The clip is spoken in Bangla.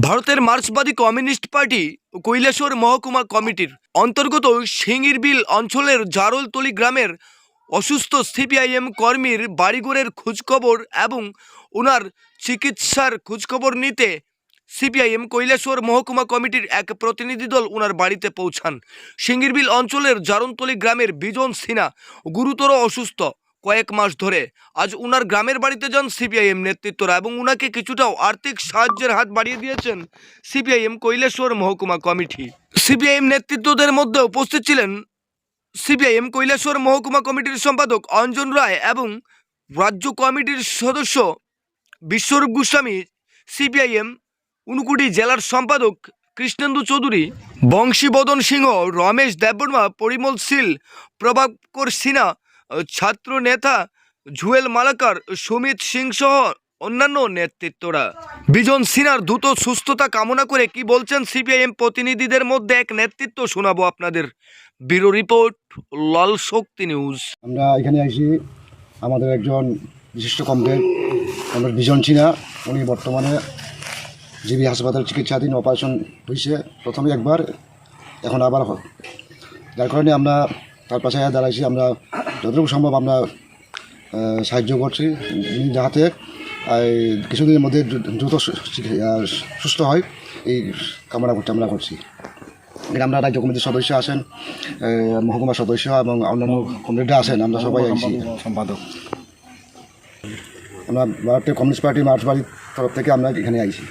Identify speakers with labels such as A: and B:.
A: ভারতের মার্ক্সবাদী কমিউনিস্ট পার্টি ও কৈলাসহর মহকুমা কমিটির অন্তর্গত সিঙ্গিরবিল অঞ্চলের জারলতলি গ্রামের অসুস্থ সিপিআইএম কর্মীর বাড়িঘরের খোঁজখবর এবং ওনার চিকিৎসার খোঁজখবর নিতে সিপিআইএম কৈলাসহর মহকুমা কমিটির এক প্রতিনিধি দল ওনার বাড়িতে পৌঁছান। সিঙ্গিরবিল অঞ্চলের জারনতলি গ্রামের বিজন সিনা গুরুতর অসুস্থ। কয়েক মাস ধরে। আজ উনার গ্রামের বাড়িতে যান সিপিআইএম নেতৃত্বরা এবং উনাকে কিছুটাও আর্থিক সাহায্যের হাত বাড়িয়ে দিয়েছেন সিপিআইএম কৈলেশ্বর মহকুমা কমিটি। সিপিআইএম নেতৃত্বদের মধ্যে উপস্থিত ছিলেন সিপিআইএম কৈলাসহর মহকুমা কমিটির সম্পাদক অঞ্জন রায় এবং রাজ্য কমিটির সদস্য বিশ্বরূপ গোস্বামী, সিপিআইএম উনকুটি জেলার সম্পাদক কৃষ্ণেন্দু চৌধুরী, বংশীবদন সিংহ, রমেশ দেববর্মা, পরিমল শীল, প্রভাকর সিনহা ছাত্র নেতা জুয়েল মালাকার, সুমিত সিং সহ অন্যান্য নেতৃত্বরা। বিজন সিনার দ্রুত সুস্থতা কামনা করে কি বলছেন সিপিআইএম প্রতিনিধিদের মধ্যে এক নেতৃত্ব শোনাবো আপনাদের। Bureau report, Lal Shakti news.
B: আমরা এখানে আসি আমাদের একজন বিশিষ্ট কমরেড কমরেড বিজন সিনহা, উনি বর্তমানে জিবি হাসপাতাল চিকিৎসাধীন অপারেশন হয়েছে প্রথমে একবার, এখন আবার যার কারণে আমরা তার পাশে দাঁড়াইছি, আমরা যতটুকু সম্ভব আমরা সাহায্য করছি যাহাতে কিছুদিনের মধ্যে দ্রুত সুস্থ হয়। এই কামনা করতে আমরা করছি। আমরা রাজ্য কমিটির সদস্য আছেন এ, মহকুমা সদস্য এবং অন্যান্য কমিটিরা আছেন আমরা সবাই আইছি
C: সম্পাদক।
B: আমরা ভারতীয় কমিউনিস্ট পার্টি মার্চবাড়ির তরফ থেকে আমরা এখানে আইছি।